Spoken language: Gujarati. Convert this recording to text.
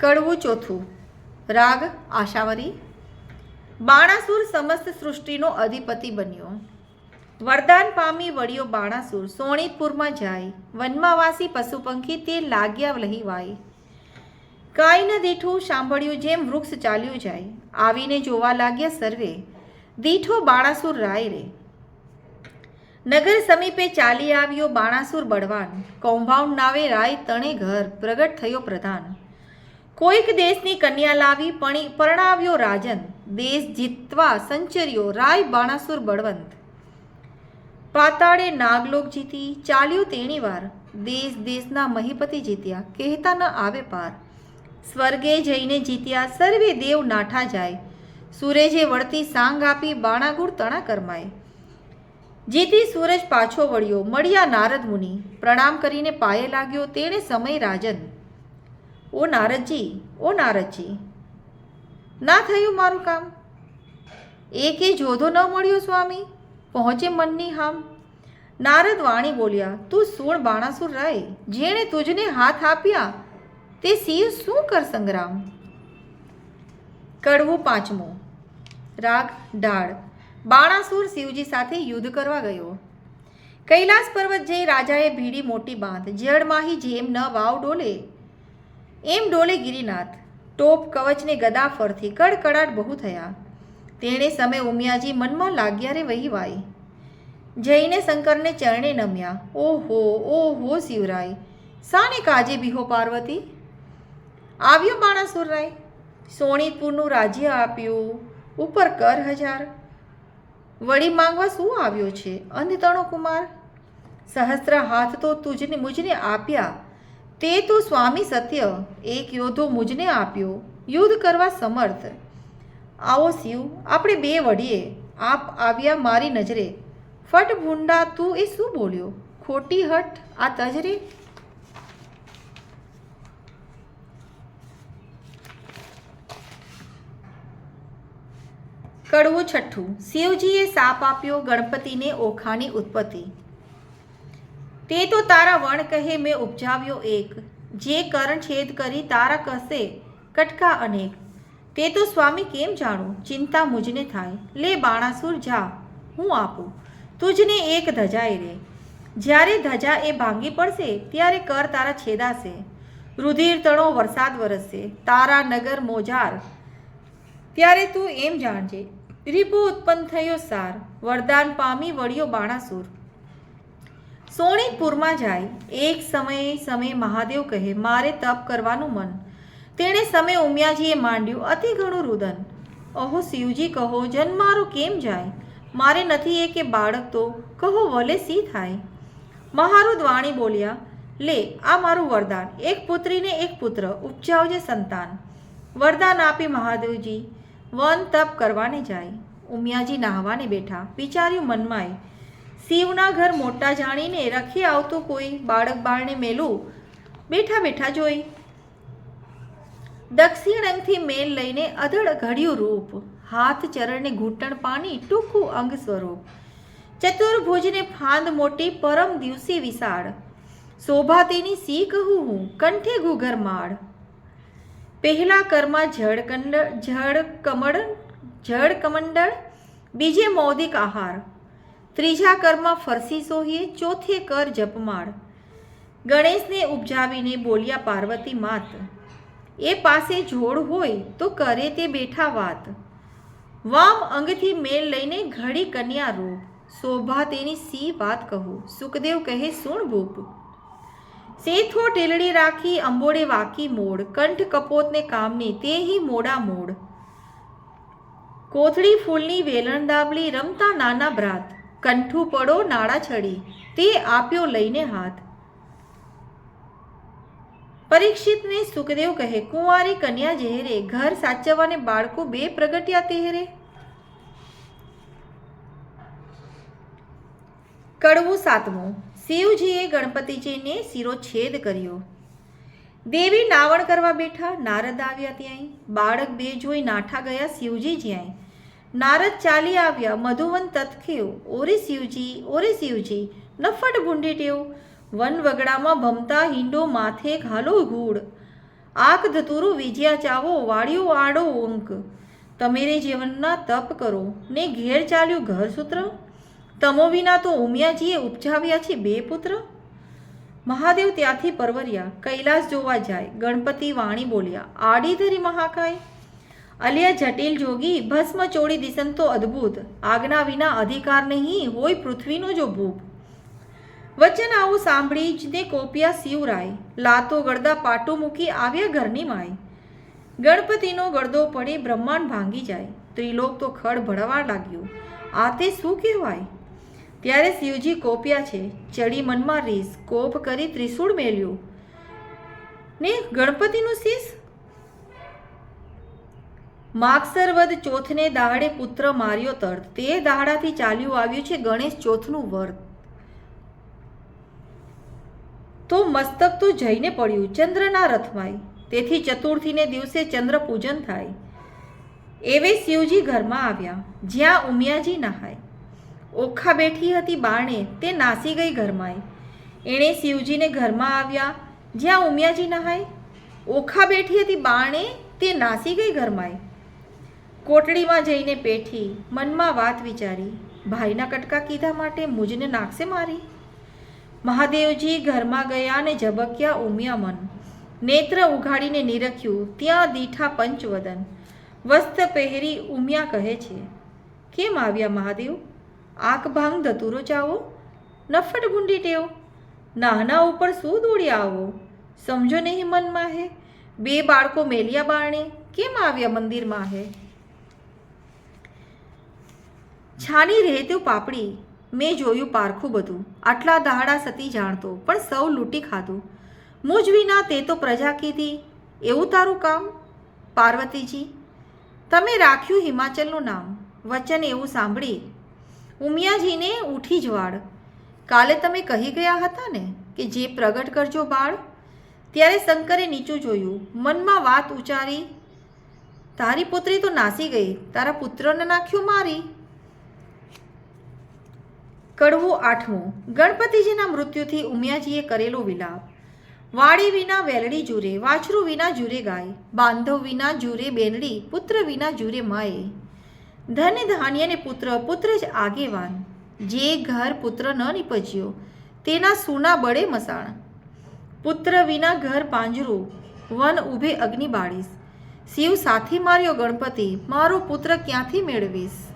કડવું ચોથું. રાગ, આશાવરી. બાણાસુર સમસ્ત સૃષ્ટિનો અધિપતિ બન્યો. વરદાન પામી વળ્યો બાણાસુર. સોણીતપુરમાં જાય. વનમાં વાસી પશુ પંખી તે લાગ્યા લહીવાય કાંઈ ન દીઠું સાંભળ્યું જેમ વૃક્ષ ચાલ્યું જાય. આવીને જોવા લાગ્યા સર્વે. દીઠો બાણાસુર રાય રે. નગર સમીપે ચાલી આવ્યો બાણાસુર બળવાન. કૌભાઉન નાવે રાય તણે ઘર પ્રગટ થયો પ્રધાન. કોઈક દેશની કન્યા લાવી પણી પરણાવ્યો રાજન. દેશ જીતવા સંચર્યો રાય બાણાસુર બળવંત. પાતાળે નાગલોક જીતી, ચાલ્યું તેણી વાર. દેશ દેશના મહીપતિ જીત્યા, કહેતા ન આવે પાર. સ્વર્ગે જઈને જીત્યા, સર્વે દેવ નાઠા જાય. સૂરજે વળતી સાંગ આપી બાણાગુર તણા કરમાય. જીતી સૂરજ પાછો વળ્યો, મળ્યા નારદ મુનિ. પ્રણામ કરીને પાયે લાગ્યો, તેણે સમય રાજન. ઓ નારદજી ઓ નારદજી. ના થયું મારું કામ? એકે જોધો ન મળ્યો સ્વામી? પહોંચે મનની હામ. નારદ વાણી બોલ્યા, તું સોળ બાણાસુર રાય, જેણે તુજને હાથ આપ્યા, તે શિવ શું કર સંગ્રામ? કડવું પાંચમું. રાગ, ઢાળ. બાણાસુર શિવજી સાથે યુદ્ધ કરવા ગયો. કૈલાસ પર્વત જઈ રાજાએ ભીડી મોટી બાંધ, જળમાહી જેમ ન વાવ ડોલે એમ ડોલે ગિરિનાથ. ટોપ કવચને ગદા ફરથી કડકડાટ બહુ થયા. તેણે સમય ઉમિયાજી મનમાં લાગ્યા રે વહીવાઈ જઈને શંકરને ચરણે નમ્યા. ઓહો ઓહો શિવરાય સાને કાજે બિહો પાર્વતી? આવ્યો બાણાસુર સોણીપુરનું રાજ્ય આપ્યું, ઉપર કર હજાર. વળી માંગવા શું આવ્યો છે? અંધતણો કુમાર? સહસ્ત્ર હાથ તો તુજને મુજને આપ્યા. તે તો સ્વામી સત્ય, એક યોદ્ધો મુજને આપ્યો, યુદ્ધ કરવા સમર્થ. આવો શિવ, આપણે બે વડીએ, આપ આવ્યા મારી નજરે. ફટ ભૂંડા, તું એ શું બોલ્યો? ખોટી હટ આ તજરે? કડવું છઠ્ઠું, શિવજીએ સાપ આપ્યો ગણપતિને ઓખાની ઉત્પત્તિ. તે તો તારા વણ કહે મેં ઉપજાવ્યો એક. જે કરણ છેદ કરી તારા કસે કટકા અનેક. તે તો સ્વામી કેમ જાણું? ચિંતા મુજને થાય. લે બાણાસુર જા, હું આપું. તુજને એક ધજાએ રે. જ્યારે ધજા એ ભાંગી પડશે, ત્યારે કર તારા છેદાશે. રુધિર તણો વરસાદ વરસશે. તારા નગર મોજાર. ત્યારે તું એમ જાણજે, રીપુ ઉત્પન્ન થયો સાર. વરદાન પામી વળ્યો બાણાસુર. સોણીતપુરમાં જાય, એક સમયે સમયે મહાદેવ કહે, મારે તપ કરવાનું મન. તેણે સમય ઉમિયાજીએ માંડ્યું, અતિ ઘણું રુદન. અહો શિવજી કહો, જન મારો કેમ જાય? મારે નથી એ કે બાળક તો. કહો, વલે સી થાય? મહારુદ વાણી બોલ્યા, લે, આ મારું વરદાન. એક પુત્રીને એક પુત્ર, ઉપજાવજે સંતાન. વરદાન આપી મહાદેવજી, વન તપ કરવાને જાય. ઉમિયાજી નાહવાને બેઠા, વિચાર્યું મનમાંય શિવના ઘર મોટા જાણીને રખી આવતું કોઈ બાળક બાળને મેલું? બેઠા બેઠા જોઈ. દક્ષિણ અંગથી મેલ લઈને અધડ ઘડ્યું રૂપ. હાથ ચરણને ઘૂંટણ પાણી ટૂંકું અંગ સ્વરૂપ. ચતુર્ભુજને ફાંદ મોટી પરમ દિવસી વિશાળ. શોભા તેની સી કહું હું, કંઠે ઘૂઘર માળ. પહેલા કરમાં જળ કંડ જળ કમળ જળ કમંડળ બીજે મૌદિક આહાર. ત્રીજા કરમાં ફરસી સોહીએ, ચોથે કર જપમાળ. ગણેશને ઉપજાવીને બોલ્યા, પાર્વતી માત, એ પાસે જોડ હોય તો કરે તે બેઠા વાત. વામ અંગથી મેલ લઈને ઘડી કન્યા રૂપ. શોભા તેની સી વાત કહું, સુખદેવ કહે, સુણ ભૂપ. સેથો ટેલડી રાખી અંબોડે વાકી મોડ, કંઠ કપોતને કામની તે હી મોડા મોડ. કોથળી ફૂલની વેલણ દાબલી રમતા નાના ભ્રાત. કંઠું પડો નાળા છડી, તે આપ્યો લઈને હાથ. પરીક્ષિતને સુખદેવ કહે, કુંવારી કન્યા જેહરે ઘર સાચવવાને બાળકો બે પ્રગટ્યા તેહરે કડવું સાતમું, શિવજીએ ગણપતિજીને શિરોછેદ કર્યો. દેવી નાવણ કરવા બેઠા, નારદ આવ્યા ત્યાંય, બાળક બે જોઈ નાઠા ગયા શિવજી જ્યાંય. નારદ ચાલી આવ્યા, મધુવન તત્ખેવ, ઓરે શિવજી ઓરે શિવજી, નફટ ભૂંડી ટેવ વન વગડામાં ભમતા હિંડો માથે ઘાલો ઘૂડ આક ધતુરું વિજ્યા ચાવો વાળ્યો આડો ઓંક તમેરે જીવનના તપ કરો, ને ઘેર ચાલ્યું ઘર સૂત્ર? તમો વિના તો ઉમિયાજીએ ઉપજાવ્યા છે બે પુત્ર? મહાદેવ ત્યાંથી પરવર્યા, કૈલાસ જોવા જાય, ગણપતિ વાણી બોલ્યા, આડી ધરી મહાકાય? અલિયા જટિલ જોગી ભસ્મ ચોડી દિસન તો અદ્ભુત. આજ્ઞા વિના અધિકાર નહીં હોય પૃથ્વીનો જો ભૂપ વચન આવું સાંભળી જ ને કોપિયા શિવરાય લાતો ગળદા પાટું મૂકી આવ્યા ઘરની માય. ગણપતિનો ગળદો પડે બ્રહ્માંડ ભાંગી જાય. ત્રિલોક તો ખડ ભળવા લાગ્યું. આ તે શું કહેવાય? ત્યારે શિવજી કોપ્યા છે. ચડી મનમાં રીસ. કોપ કરી ત્રિશૂળ મેલ્યું. ને ગણપતિનું શીશ? માગસર વદ ચોથને દાહડે પુત્ર માર્યો તર્થ તે દાહડાથી ચાલ્યું આવ્યું છે ગણેશ ચોથનું વર્ત તો મસ્તક તો જઈને પડ્યું, ચંદ્રના રથમાય તેથી ચતુર્થીને દિવસે ચંદ્ર પૂજન થાય. એવે શિવજી ઘરમાં આવ્યા, જ્યાં ઉમિયાજી નહાય. ઓખા બેઠી હતી બાણે તે નાસી ગઈ ઘરમાંય. એણે શિવજીને ઘરમાં આવ્યા, જ્યાં ઉમિયાજી નહાય. ઓખા બેઠી હતી બાણે તે નાસી ગઈ ઘરમાંય. કોટડીમાં જઈને પેઠી મનમાં વાત વિચારી, ભાઈના કટકા કીધા માટે મુજને નાખશે મારી? મહાદેવજી ઘરમાં ગયા ને ઝબક્યા ઉમિયા મન. નેત્ર ઉઘાડીને નિરખ્યું, ત્યાં દીઠા પંચવદન. વસ્ત્ર પહેરી ઉમિયા કહે છે, કેમ આવ્યા મહાદેવ? આંખ ભાંગ ધતુરો ચાવો? નફટ ગુંડી ટેવ? નાના ઉપર શું દોડી આવો? સમજો નહીં મનમાં હે બે બાળકો મેલિયા બારણે, કેમ આવ્યા મંદિરમાં હે છાની રહેતું પાપડી મેં જોયું પારખું બધું. આટલા દહાડા સતી જાણતો, પણ સૌ લૂંટી ખાધું. મુજ વિના તે તો પ્રજા કીધી. એવું તારું કામ? પાર્વતીજી, તમે રાખ્યું હિમાચલનું નામ. વચન એવું સાંભળી. ઉમિયાજીને ઉઠી જ વાળ કાલે તમે કહી ગયા હતા ને કે જે પ્રગટ કરજો બાળ? ત્યારે શંકરે નીચું જોયું. મનમાં વાત ઉચ્ચારી, તારી પુત્રી તો નાસી ગઈ. તારા પુત્રને નાખ્યું મારી? કડવું આઠમું. ગણપતિજીના મૃત્યુથી ઉમિયાજીએ કરેલો વિલાપ. વાડી વિના વેલડી જુરે, વાછરું વિના જુરે ગાય, બાંધવ વિના જુરે બેનડી, પુત્ર વિના જુરે માએ. ધન ધાન્યને પુત્ર પુત્ર જ આગેવાન. જે ઘર પુત્ર ન નીપજ્યો, તેના સૂના બળે મસાણ. પુત્ર વિના ઘર પાંજરું, વન ઊભે અગ્નિ બાળીશ. શિવ સાથી માર્યો ગણપતિ, મારો પુત્ર ક્યાંથી મેળવીશ?